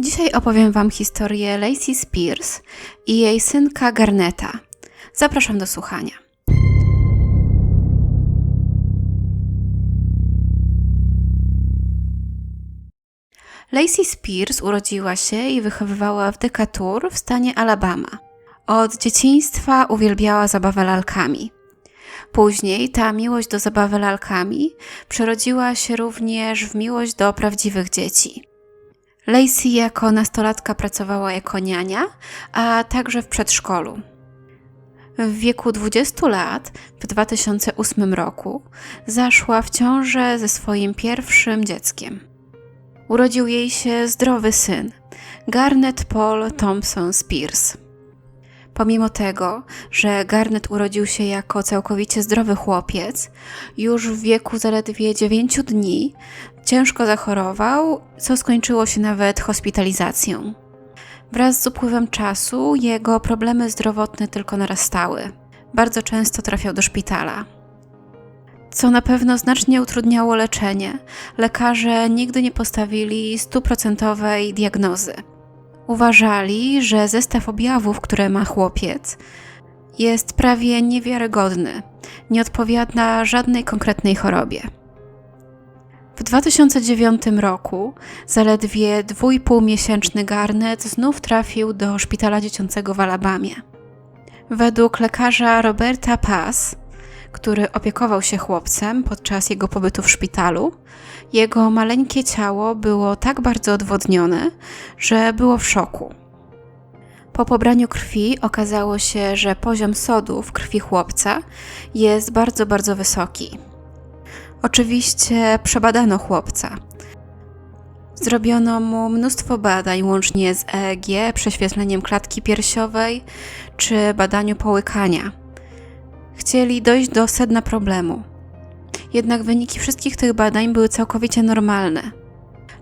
Dzisiaj opowiem Wam historię Lacey Spears i jej synka Garneta. Zapraszam do słuchania. Lacey Spears urodziła się i wychowywała w Decatur w stanie Alabama. Od dzieciństwa uwielbiała zabawę lalkami. Później ta miłość do zabawy lalkami przerodziła się również w miłość do prawdziwych dzieci. Lacey jako nastolatka pracowała jako niania, a także w przedszkolu. W wieku 20 lat, w 2008 roku, zaszła w ciążę ze swoim pierwszym dzieckiem. Urodził jej się zdrowy syn, Garnet Paul Thompson Spears. Pomimo tego, że Garnet urodził się jako całkowicie zdrowy chłopiec, już w wieku zaledwie 9 dni ciężko zachorował, co skończyło się nawet hospitalizacją. Wraz z upływem czasu jego problemy zdrowotne tylko narastały. Bardzo często trafiał do szpitala. Co na pewno znacznie utrudniało leczenie, lekarze nigdy nie postawili stuprocentowej diagnozy. Uważali, że zestaw objawów, które ma chłopiec, jest prawie niewiarygodny, nie odpowiada żadnej konkretnej chorobie. W 2009 roku zaledwie 2,5-miesięczny Garnet znów trafił do szpitala dziecięcego w Alabamie. Według lekarza Roberta Paz, który opiekował się chłopcem podczas jego pobytu w szpitalu, jego maleńkie ciało było tak bardzo odwodnione, że było w szoku. Po pobraniu krwi okazało się, że poziom sodu w krwi chłopca jest bardzo, bardzo wysoki. Oczywiście przebadano chłopca. Zrobiono mu mnóstwo badań, łącznie z EEG, prześwietleniem klatki piersiowej czy badaniu połykania. Chcieli dojść do sedna problemu. Jednak wyniki wszystkich tych badań były całkowicie normalne.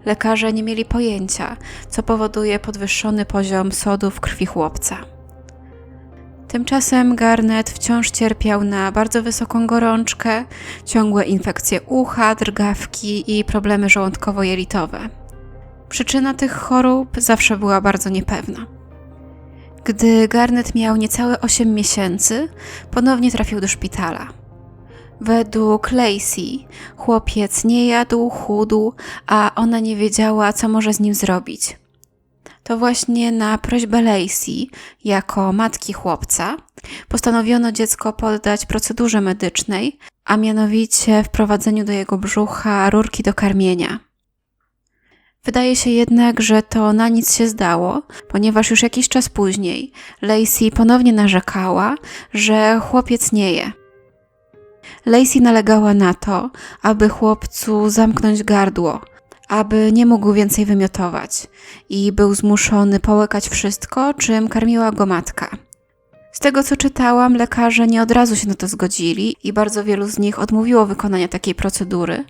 Lekarze nie mieli pojęcia, co powoduje podwyższony poziom sodu w krwi chłopca. Tymczasem Garnet wciąż cierpiał na bardzo wysoką gorączkę, ciągłe infekcje ucha, drgawki i problemy żołądkowo-jelitowe. Przyczyna tych chorób zawsze była bardzo niepewna. Gdy Garnet miał niecałe 8 miesięcy, ponownie trafił do szpitala. Według Lacey chłopiec nie jadł, chudł, a ona nie wiedziała, co może z nim zrobić. To właśnie na prośbę Lacey, jako matki chłopca, postanowiono dziecko poddać procedurze medycznej, a mianowicie wprowadzeniu do jego brzucha rurki do karmienia. Wydaje się jednak, że to na nic się zdało, ponieważ już jakiś czas później Lacey ponownie narzekała, że chłopiec nie je. Lacey nalegała na to, aby chłopcu zamknąć gardło, aby nie mógł więcej wymiotować i był zmuszony połykać wszystko, czym karmiła go matka. Z tego co czytałam, lekarze nie od razu się na to zgodzili i bardzo wielu z nich odmówiło wykonania takiej procedury.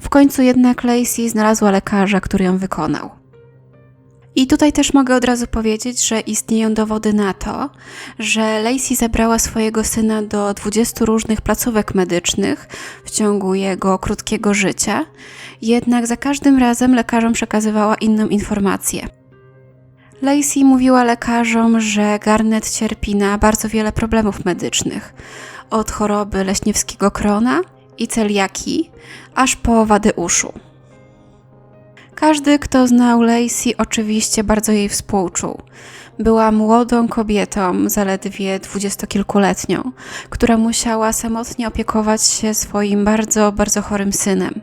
W końcu jednak Lacey znalazła lekarza, który ją wykonał. I tutaj też mogę od razu powiedzieć, że istnieją dowody na to, że Lacey zabrała swojego syna do 20 różnych placówek medycznych w ciągu jego krótkiego życia, jednak za każdym razem lekarzom przekazywała inną informację. Lacey mówiła lekarzom, że Garnet cierpi na bardzo wiele problemów medycznych, od choroby leśniewskiego krona i celiaki, aż po wady uszu. Każdy, kto znał Lacey, oczywiście bardzo jej współczuł. Była młodą kobietą, zaledwie dwudziestokilkuletnią, która musiała samotnie opiekować się swoim bardzo, bardzo chorym synem.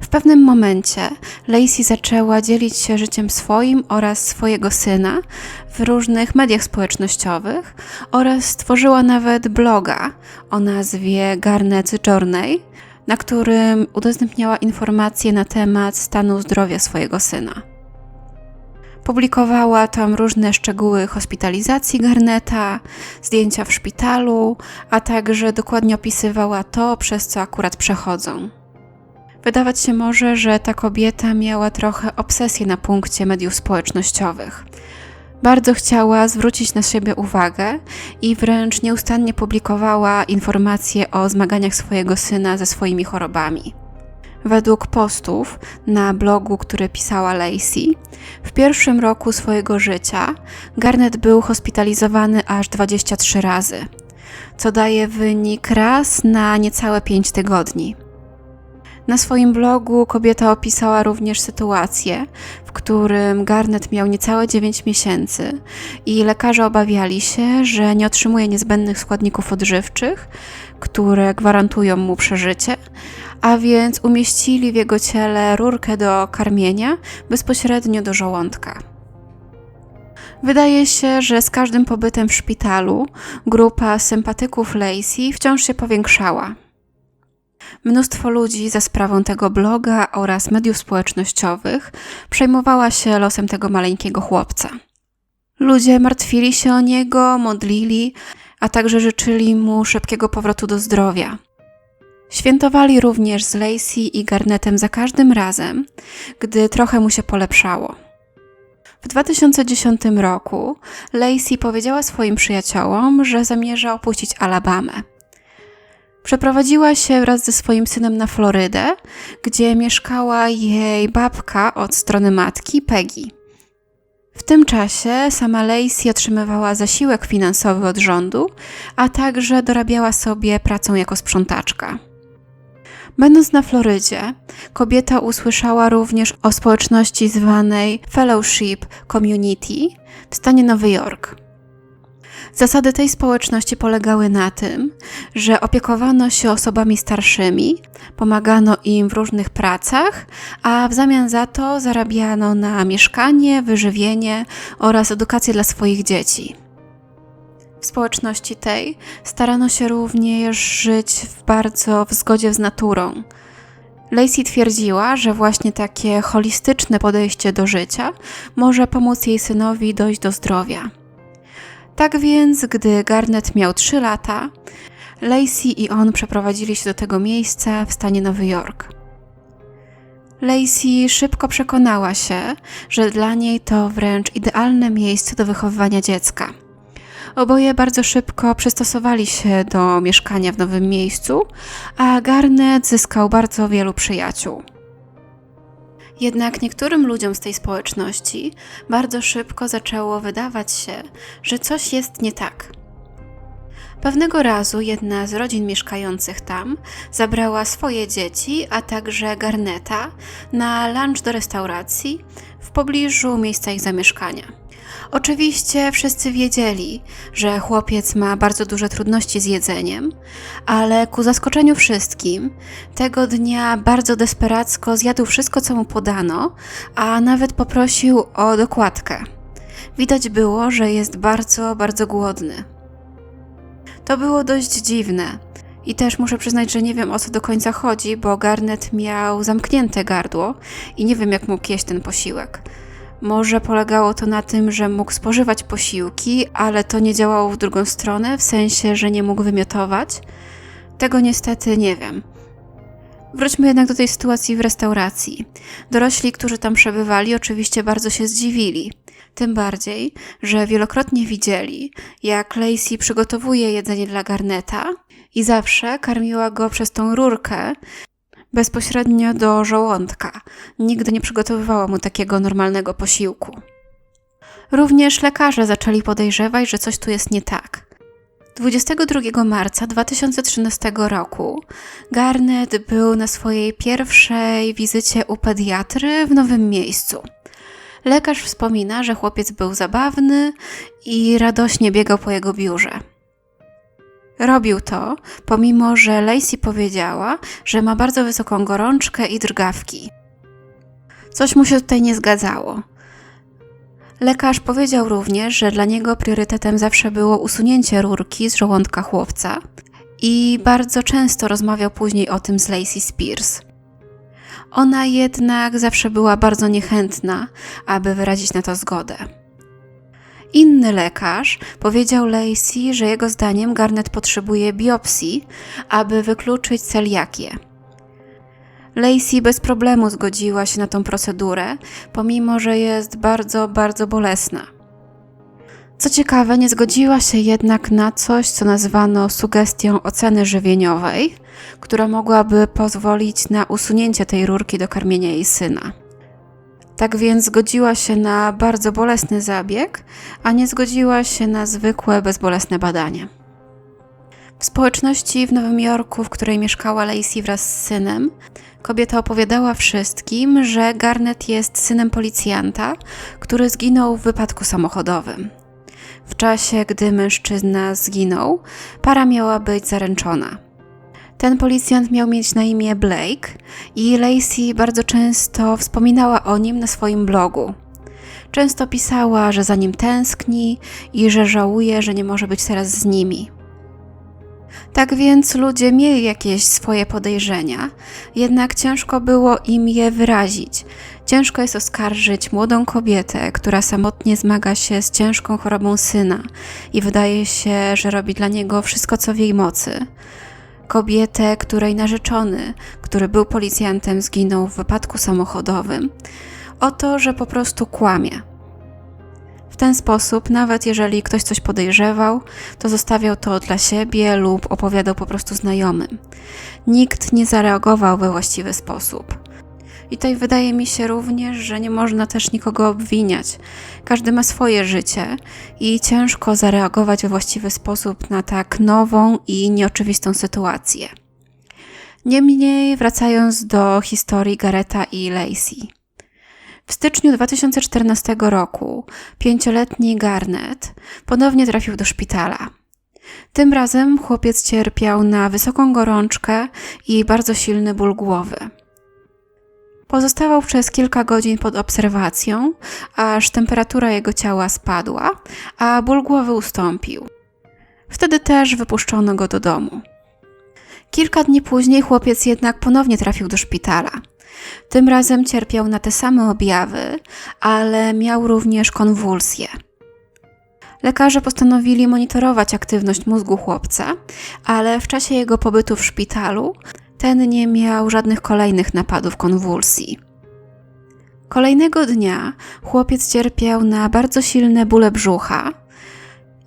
W pewnym momencie Lacey zaczęła dzielić się życiem swoim oraz swojego syna w różnych mediach społecznościowych oraz stworzyła nawet bloga o nazwie Garnet Journey, na którym udostępniała informacje na temat stanu zdrowia swojego syna. Publikowała tam różne szczegóły hospitalizacji Garneta, zdjęcia w szpitalu, a także dokładnie opisywała to, przez co akurat przechodzą. Wydawać się może, że ta kobieta miała trochę obsesję na punkcie mediów społecznościowych. Bardzo chciała zwrócić na siebie uwagę i wręcz nieustannie publikowała informacje o zmaganiach swojego syna ze swoimi chorobami. Według postów na blogu, który pisała Lacey, w pierwszym roku swojego życia Garnet był hospitalizowany aż 23 razy, co daje wynik raz na niecałe 5 tygodni. Na swoim blogu kobieta opisała również sytuację, w którym Garnet miał niecałe 9 miesięcy i lekarze obawiali się, że nie otrzymuje niezbędnych składników odżywczych, które gwarantują mu przeżycie, a więc umieścili w jego ciele rurkę do karmienia bezpośrednio do żołądka. Wydaje się, że z każdym pobytem w szpitalu grupa sympatyków Lacey wciąż się powiększała. Mnóstwo ludzi za sprawą tego bloga oraz mediów społecznościowych przejmowała się losem tego maleńkiego chłopca. Ludzie martwili się o niego, modlili, a także życzyli mu szybkiego powrotu do zdrowia. Świętowali również z Lacey i Garnetem za każdym razem, gdy trochę mu się polepszało. W 2010 roku Lacey powiedziała swoim przyjaciołom, że zamierza opuścić Alabamę. Przeprowadziła się wraz ze swoim synem na Florydę, gdzie mieszkała jej babka od strony matki, Peggy. W tym czasie sama Lacey otrzymywała zasiłek finansowy od rządu, a także dorabiała sobie pracą jako sprzątaczka. Będąc na Florydzie, kobieta usłyszała również o społeczności zwanej Fellowship Community w stanie Nowy Jork. Zasady tej społeczności polegały na tym, że opiekowano się osobami starszymi, pomagano im w różnych pracach, a w zamian za to zarabiano na mieszkanie, wyżywienie oraz edukację dla swoich dzieci. W społeczności tej starano się również żyć w bardzo w zgodzie z naturą. Lacey twierdziła, że właśnie takie holistyczne podejście do życia może pomóc jej synowi dojść do zdrowia. Tak więc, gdy Garnet miał 3 lata, Lacey i on przeprowadzili się do tego miejsca w stanie Nowy Jork. Lacey szybko przekonała się, że dla niej to wręcz idealne miejsce do wychowywania dziecka. Oboje bardzo szybko przystosowali się do mieszkania w nowym miejscu, a Garnet zyskał bardzo wielu przyjaciół. Jednak niektórym ludziom z tej społeczności bardzo szybko zaczęło wydawać się, że coś jest nie tak. Pewnego razu jedna z rodzin mieszkających tam zabrała swoje dzieci, a także Garneta na lunch do restauracji w pobliżu miejsca ich zamieszkania. Oczywiście wszyscy wiedzieli, że chłopiec ma bardzo duże trudności z jedzeniem, ale ku zaskoczeniu wszystkim, tego dnia bardzo desperacko zjadł wszystko, co mu podano, a nawet poprosił o dokładkę. Widać było, że jest bardzo, bardzo głodny. To było dość dziwne. I też muszę przyznać, że nie wiem o co do końca chodzi, bo Garnet miał zamknięte gardło i nie wiem, jak mógł jeść ten posiłek. Może polegało to na tym, że mógł spożywać posiłki, ale to nie działało w drugą stronę, w sensie, że nie mógł wymiotować. Tego niestety nie wiem. Wróćmy jednak do tej sytuacji w restauracji. Dorośli, którzy tam przebywali, oczywiście bardzo się zdziwili. Tym bardziej, że wielokrotnie widzieli, jak Lacey przygotowuje jedzenie dla Garneta i zawsze karmiła go przez tą rurkę, bezpośrednio do żołądka. Nigdy nie przygotowywała mu takiego normalnego posiłku. Również lekarze zaczęli podejrzewać, że coś tu jest nie tak. 22 marca 2013 roku Garnet był na swojej pierwszej wizycie u pediatry w nowym miejscu. Lekarz wspomina, że chłopiec był zabawny i radośnie biegał po jego biurze. Robił to, pomimo że Lacey powiedziała, że ma bardzo wysoką gorączkę i drgawki. Coś mu się tutaj nie zgadzało. Lekarz powiedział również, że dla niego priorytetem zawsze było usunięcie rurki z żołądka chłopca i bardzo często rozmawiał później o tym z Lacey Spears. Ona jednak zawsze była bardzo niechętna, aby wyrazić na to zgodę. Inny lekarz powiedział Lacey, że jego zdaniem Garnet potrzebuje biopsji, aby wykluczyć celiakię. Lacey bez problemu zgodziła się na tą procedurę, pomimo że jest bardzo, bardzo bolesna. Co ciekawe, nie zgodziła się jednak na coś, co nazwano sugestią oceny żywieniowej, która mogłaby pozwolić na usunięcie tej rurki do karmienia jej syna. Tak więc zgodziła się na bardzo bolesny zabieg, a nie zgodziła się na zwykłe, bezbolesne badanie. W społeczności w Nowym Jorku, w której mieszkała Lacey wraz z synem, kobieta opowiadała wszystkim, że Garnet jest synem policjanta, który zginął w wypadku samochodowym. W czasie, gdy mężczyzna zginął, para miała być zaręczona. Ten policjant miał mieć na imię Blake i Lacey bardzo często wspominała o nim na swoim blogu. Często pisała, że za nim tęskni i że żałuje, że nie może być teraz z nimi. Tak więc ludzie mieli jakieś swoje podejrzenia, jednak ciężko było im je wyrazić. Ciężko jest oskarżyć młodą kobietę, która samotnie zmaga się z ciężką chorobą syna i wydaje się, że robi dla niego wszystko, co w jej mocy. Kobietę, której narzeczony, który był policjantem, zginął w wypadku samochodowym, o to, że po prostu kłamie. W ten sposób, nawet jeżeli ktoś coś podejrzewał, to zostawiał to dla siebie lub opowiadał po prostu znajomym. Nikt nie zareagował we właściwy sposób. I tutaj wydaje mi się również, że nie można też nikogo obwiniać. Każdy ma swoje życie i ciężko zareagować we właściwy sposób na tak nową i nieoczywistą sytuację. Niemniej, wracając do historii Gareta i Lacey. W styczniu 2014 roku pięcioletni Garnet ponownie trafił do szpitala. Tym razem chłopiec cierpiał na wysoką gorączkę i bardzo silny ból głowy. Pozostawał przez kilka godzin pod obserwacją, aż temperatura jego ciała spadła, a ból głowy ustąpił. Wtedy też wypuszczono go do domu. Kilka dni później chłopiec jednak ponownie trafił do szpitala. Tym razem cierpiał na te same objawy, ale miał również konwulsje. Lekarze postanowili monitorować aktywność mózgu chłopca, ale w czasie jego pobytu w szpitalu ten nie miał żadnych kolejnych napadów konwulsji. Kolejnego dnia chłopiec cierpiał na bardzo silne bóle brzucha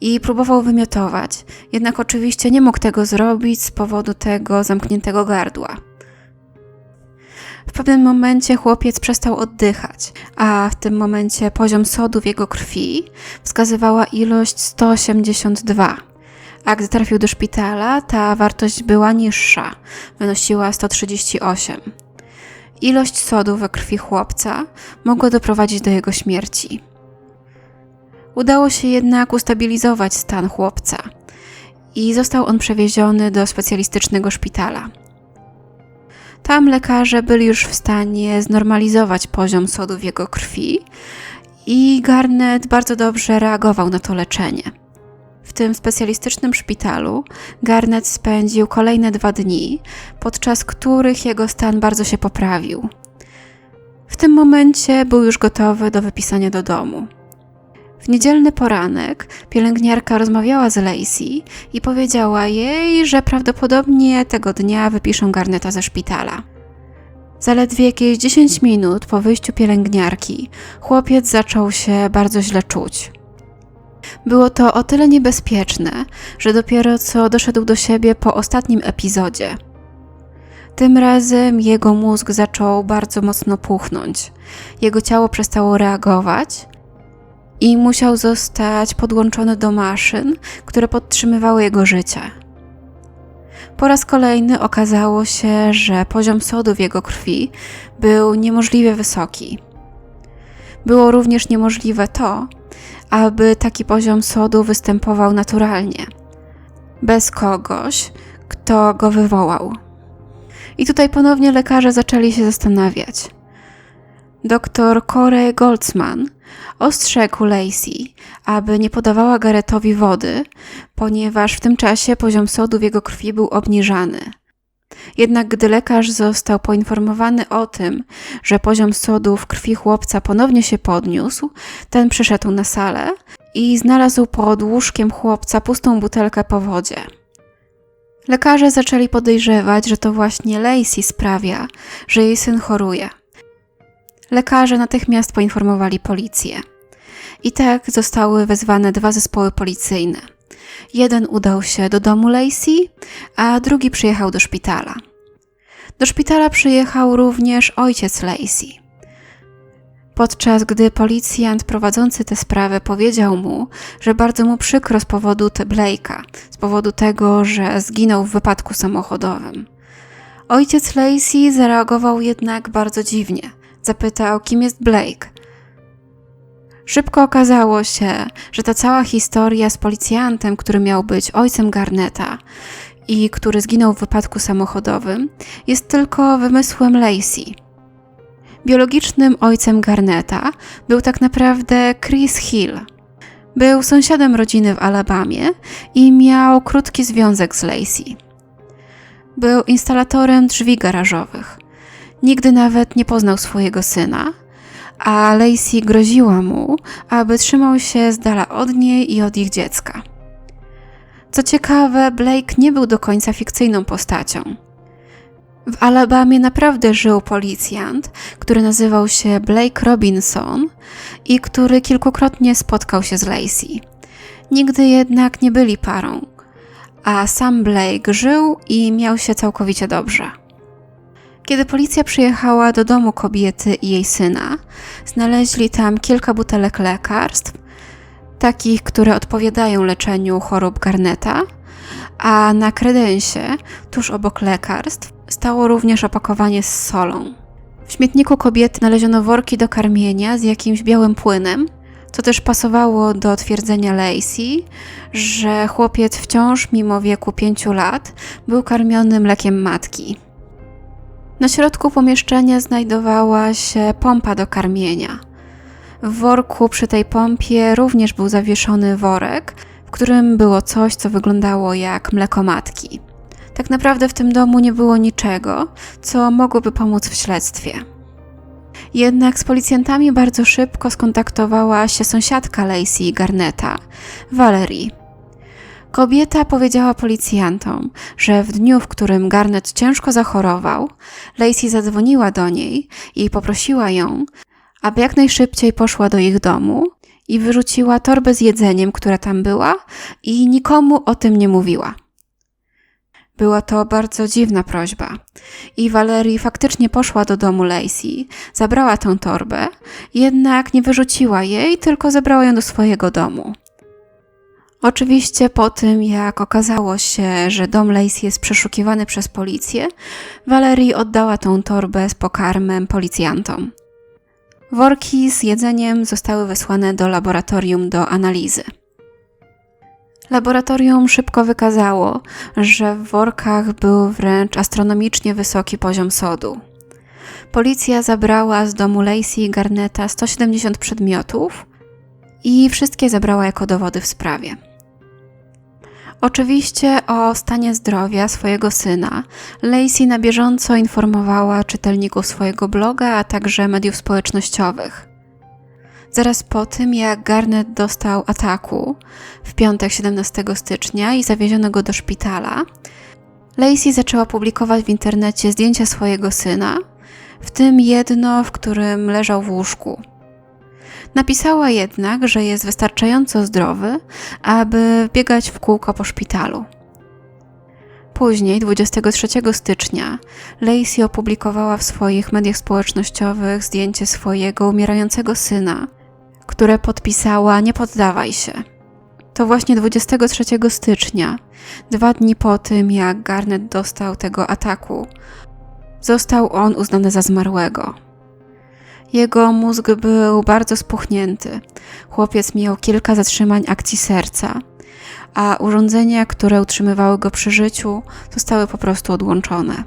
i próbował wymiotować, jednak oczywiście nie mógł tego zrobić z powodu tego zamkniętego gardła. W pewnym momencie chłopiec przestał oddychać, a w tym momencie poziom sodu w jego krwi wskazywała ilość 182. A gdy trafił do szpitala, ta wartość była niższa, wynosiła 138. Ilość sodu we krwi chłopca mogła doprowadzić do jego śmierci. Udało się jednak ustabilizować stan chłopca i został on przewieziony do specjalistycznego szpitala. Tam lekarze byli już w stanie znormalizować poziom sodu w jego krwi i Garnet bardzo dobrze reagował na to leczenie. W tym specjalistycznym szpitalu Garnet spędził kolejne dwa dni, podczas których jego stan bardzo się poprawił. W tym momencie był już gotowy do wypisania do domu. W niedzielny poranek pielęgniarka rozmawiała z Lacey i powiedziała jej, że prawdopodobnie tego dnia wypiszą Garneta ze szpitala. Zaledwie jakieś 10 minut po wyjściu pielęgniarki chłopiec zaczął się bardzo źle czuć. Było to o tyle niebezpieczne, że dopiero co doszedł do siebie po ostatnim epizodzie. Tym razem jego mózg zaczął bardzo mocno puchnąć. Jego ciało przestało reagować, i musiał zostać podłączony do maszyn, które podtrzymywały jego życie. Po raz kolejny okazało się, że poziom sodu w jego krwi był niemożliwie wysoki. Było również niemożliwe to, aby taki poziom sodu występował naturalnie, bez kogoś, kto go wywołał. I tutaj ponownie lekarze zaczęli się zastanawiać. Doktor Corey Goldsman ostrzegł Lacey, aby nie podawała Garetowi wody, ponieważ w tym czasie poziom sodu w jego krwi był obniżany. Jednak gdy lekarz został poinformowany o tym, że poziom sodu w krwi chłopca ponownie się podniósł, ten przyszedł na salę i znalazł pod łóżkiem chłopca pustą butelkę po wodzie. Lekarze zaczęli podejrzewać, że to właśnie Lacey sprawia, że jej syn choruje. Lekarze natychmiast poinformowali policję. I tak zostały wezwane dwa zespoły policyjne. Jeden udał się do domu Lacey, a drugi przyjechał do szpitala. Do szpitala przyjechał również ojciec Lacey. Podczas gdy policjant prowadzący tę sprawę powiedział mu, że bardzo mu przykro z powodu Blake'a, z powodu tego, że zginął w wypadku samochodowym. Ojciec Lacey zareagował jednak bardzo dziwnie. Zapytał, kim jest Blake. Szybko okazało się, że ta cała historia z policjantem, który miał być ojcem Garneta i który zginął w wypadku samochodowym, jest tylko wymysłem Lacey. Biologicznym ojcem Garneta był tak naprawdę Chris Hill. Był sąsiadem rodziny w Alabamie i miał krótki związek z Lacey. Był instalatorem drzwi garażowych. Nigdy nawet nie poznał swojego syna, a Lacey groziła mu, aby trzymał się z dala od niej i od ich dziecka. Co ciekawe, Blake nie był do końca fikcyjną postacią. W Alabamie naprawdę żył policjant, który nazywał się Blake Robinson i który kilkukrotnie spotkał się z Lacey. Nigdy jednak nie byli parą, a sam Blake żył i miał się całkowicie dobrze. Kiedy policja przyjechała do domu kobiety i jej syna, znaleźli tam kilka butelek lekarstw, takich, które odpowiadają leczeniu chorób Garneta, a na kredensie, tuż obok lekarstw, stało również opakowanie z solą. W śmietniku kobiety znaleziono worki do karmienia z jakimś białym płynem, co też pasowało do twierdzenia Lacey, że chłopiec wciąż, mimo wieku pięciu lat, był karmiony mlekiem matki. Na środku pomieszczenia znajdowała się pompa do karmienia. W worku przy tej pompie również był zawieszony worek, w którym było coś, co wyglądało jak mleko matki. Tak naprawdę w tym domu nie było niczego, co mogłoby pomóc w śledztwie. Jednak z policjantami bardzo szybko skontaktowała się sąsiadka Lacey Garneta, Valerie. Kobieta powiedziała policjantom, że w dniu, w którym Garnet ciężko zachorował, Lacey zadzwoniła do niej i poprosiła ją, aby jak najszybciej poszła do ich domu i wyrzuciła torbę z jedzeniem, która tam była, i nikomu o tym nie mówiła. Była to bardzo dziwna prośba. I Valerie faktycznie poszła do domu Lacey, zabrała tę torbę, jednak nie wyrzuciła jej, tylko zabrała ją do swojego domu. Oczywiście po tym, jak okazało się, że dom Lacey jest przeszukiwany przez policję, Valerie oddała tą torbę z pokarmem policjantom. Worki z jedzeniem zostały wysłane do laboratorium do analizy. Laboratorium szybko wykazało, że w workach był wręcz astronomicznie wysoki poziom sodu. Policja zabrała z domu Lacey i Garneta 170 przedmiotów i wszystkie zabrała jako dowody w sprawie. Oczywiście o stanie zdrowia swojego syna Lacey na bieżąco informowała czytelników swojego bloga, a także mediów społecznościowych. Zaraz po tym, jak Garnet dostał ataku w piątek 17 stycznia i zawieziono go do szpitala, Lacey zaczęła publikować w internecie zdjęcia swojego syna, w tym jedno, w którym leżał w łóżku. Napisała jednak, że jest wystarczająco zdrowy, aby biegać w kółko po szpitalu. Później, 23 stycznia, Lacey opublikowała w swoich mediach społecznościowych zdjęcie swojego umierającego syna, które podpisała Nie poddawaj się. To właśnie 23 stycznia, dwa dni po tym, jak Garnet dostał tego ataku, został on uznany za zmarłego. Jego mózg był bardzo spuchnięty. Chłopiec miał kilka zatrzymań akcji serca, a urządzenia, które utrzymywały go przy życiu, zostały po prostu odłączone.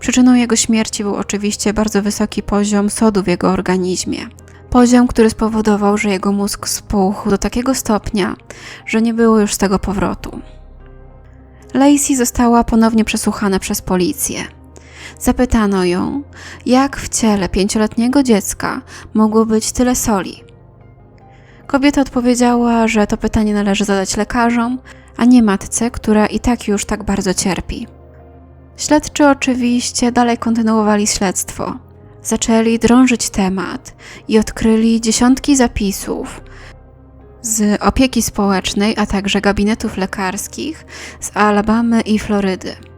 Przyczyną jego śmierci był oczywiście bardzo wysoki poziom sodu w jego organizmie. Poziom, który spowodował, że jego mózg spuchł do takiego stopnia, że nie było już z tego powrotu. Lacey została ponownie przesłuchana przez policję. Zapytano ją, jak w ciele pięcioletniego dziecka mogło być tyle soli. Kobieta odpowiedziała, że to pytanie należy zadać lekarzom, a nie matce, która i tak już tak bardzo cierpi. Śledczy oczywiście dalej kontynuowali śledztwo, zaczęli drążyć temat i odkryli dziesiątki zapisów z opieki społecznej, a także gabinetów lekarskich z Alabamy i Florydy.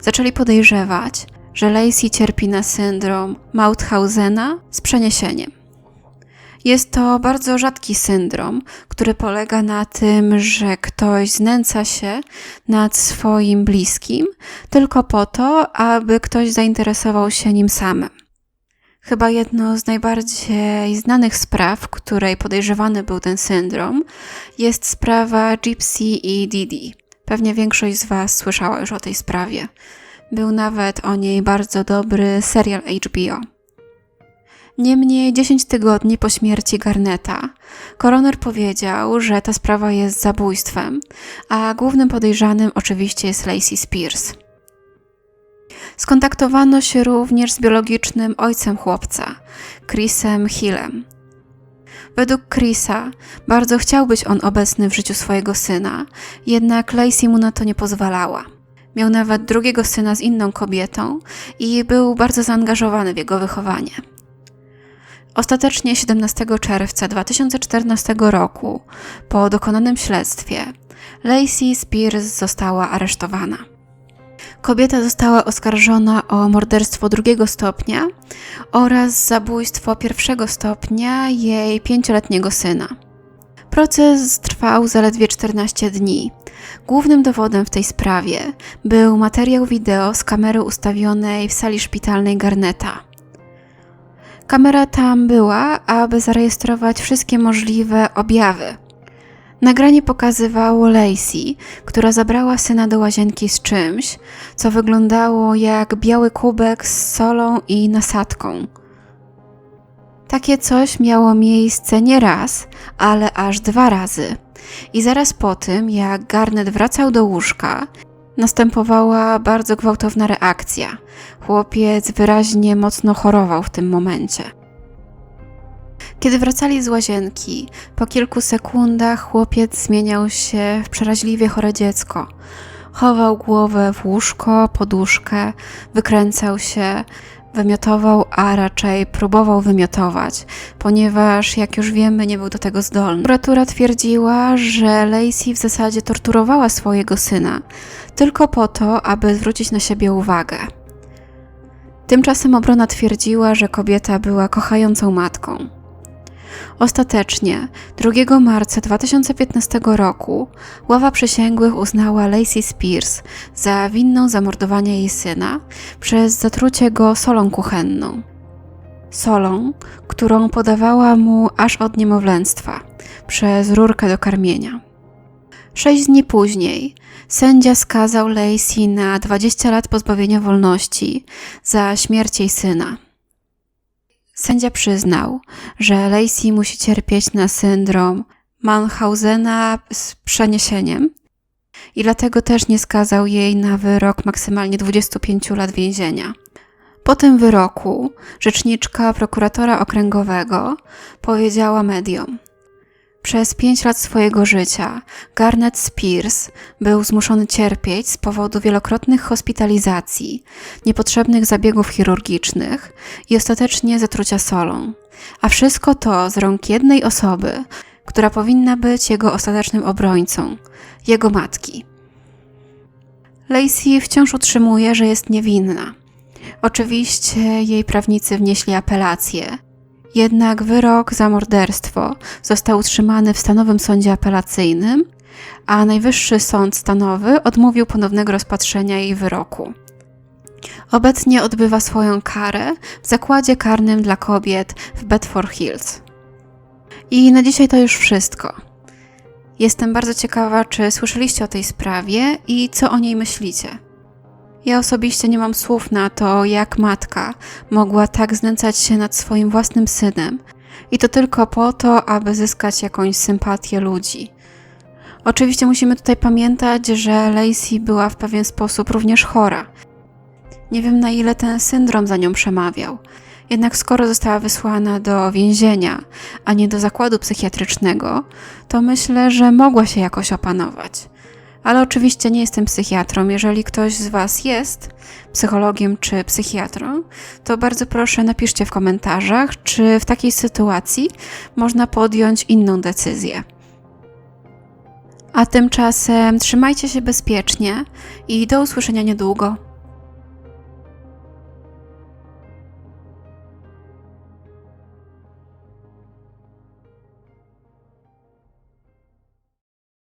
Zaczęli podejrzewać, że Lacey cierpi na syndrom Mauthausena z przeniesieniem. Jest to bardzo rzadki syndrom, który polega na tym, że ktoś znęca się nad swoim bliskim tylko po to, aby ktoś zainteresował się nim samym. Chyba jedno z najbardziej znanych spraw, której podejrzewany był ten syndrom, jest sprawa Gypsy i Didi. Pewnie większość z Was słyszała już o tej sprawie. Był nawet o niej bardzo dobry serial HBO. Niemniej 10 tygodni po śmierci Garneta, koroner powiedział, że ta sprawa jest zabójstwem, a głównym podejrzanym oczywiście jest Lacey Spears. Skontaktowano się również z biologicznym ojcem chłopca, Chrisem Hillem. Według Chrisa bardzo chciał być on obecny w życiu swojego syna, jednak Lacey mu na to nie pozwalała. Miał nawet drugiego syna z inną kobietą i był bardzo zaangażowany w jego wychowanie. Ostatecznie 17 czerwca 2014 roku, po dokonanym śledztwie, Lacey Spears została aresztowana. Kobieta została oskarżona o morderstwo drugiego stopnia oraz zabójstwo pierwszego stopnia jej pięcioletniego syna. Proces trwał zaledwie 14 dni. Głównym dowodem w tej sprawie był materiał wideo z kamery ustawionej w sali szpitalnej Garneta. Kamera tam była, aby zarejestrować wszystkie możliwe objawy. Nagranie pokazywało Lacey, która zabrała syna do łazienki z czymś, co wyglądało jak biały kubek z solą i nasadką. Takie coś miało miejsce nie raz, ale aż dwa razy. I zaraz po tym, jak Garnet wracał do łóżka, następowała bardzo gwałtowna reakcja. Chłopiec wyraźnie mocno chorował w tym momencie. Kiedy wracali z łazienki, po kilku sekundach chłopiec zmieniał się w przeraźliwie chore dziecko. Chował głowę w łóżko, poduszkę, wykręcał się, wymiotował, a raczej próbował wymiotować, ponieważ, jak już wiemy, nie był do tego zdolny. Prokuratura twierdziła, że Lacey w zasadzie torturowała swojego syna tylko po to, aby zwrócić na siebie uwagę. Tymczasem obrona twierdziła, że kobieta była kochającą matką. Ostatecznie 2 marca 2015 roku ława przysięgłych uznała Lacey Spears za winną zamordowania jej syna przez zatrucie go solą kuchenną. Solą, którą podawała mu aż od niemowlęctwa przez rurkę do karmienia. Sześć dni później sędzia skazał Lacey na 20 lat pozbawienia wolności za śmierć jej syna. Sędzia przyznał, że Lacey musi cierpieć na syndrom Mannhausena z przeniesieniem i dlatego też nie skazał jej na wyrok maksymalnie 25 lat więzienia. Po tym wyroku rzeczniczka prokuratora okręgowego powiedziała mediom: przez pięć lat swojego życia Garnet Spears był zmuszony cierpieć z powodu wielokrotnych hospitalizacji, niepotrzebnych zabiegów chirurgicznych i ostatecznie zatrucia solą. A wszystko to z rąk jednej osoby, która powinna być jego ostatecznym obrońcą jego matki. Lacey wciąż utrzymuje, że jest niewinna. Oczywiście jej prawnicy wnieśli apelację, jednak wyrok za morderstwo został utrzymany w stanowym sądzie apelacyjnym, a Najwyższy Sąd Stanowy odmówił ponownego rozpatrzenia jej wyroku. Obecnie odbywa swoją karę w zakładzie karnym dla kobiet w Bedford Hills. I na dzisiaj to już wszystko. Jestem bardzo ciekawa, czy słyszeliście o tej sprawie i co o niej myślicie. Ja osobiście nie mam słów na to, jak matka mogła tak znęcać się nad swoim własnym synem i to tylko po to, aby zyskać jakąś sympatię ludzi. Oczywiście musimy tutaj pamiętać, że Lacey była w pewien sposób również chora. Nie wiem na ile ten syndrom za nią przemawiał. Jednak skoro została wysłana do więzienia, a nie do zakładu psychiatrycznego, to myślę, że mogła się jakoś opanować Ale oczywiście nie jestem psychiatrą. Jeżeli ktoś z Was jest psychologiem czy psychiatrą, to bardzo proszę napiszcie w komentarzach, czy w takiej sytuacji można podjąć inną decyzję. A tymczasem trzymajcie się bezpiecznie i do usłyszenia niedługo.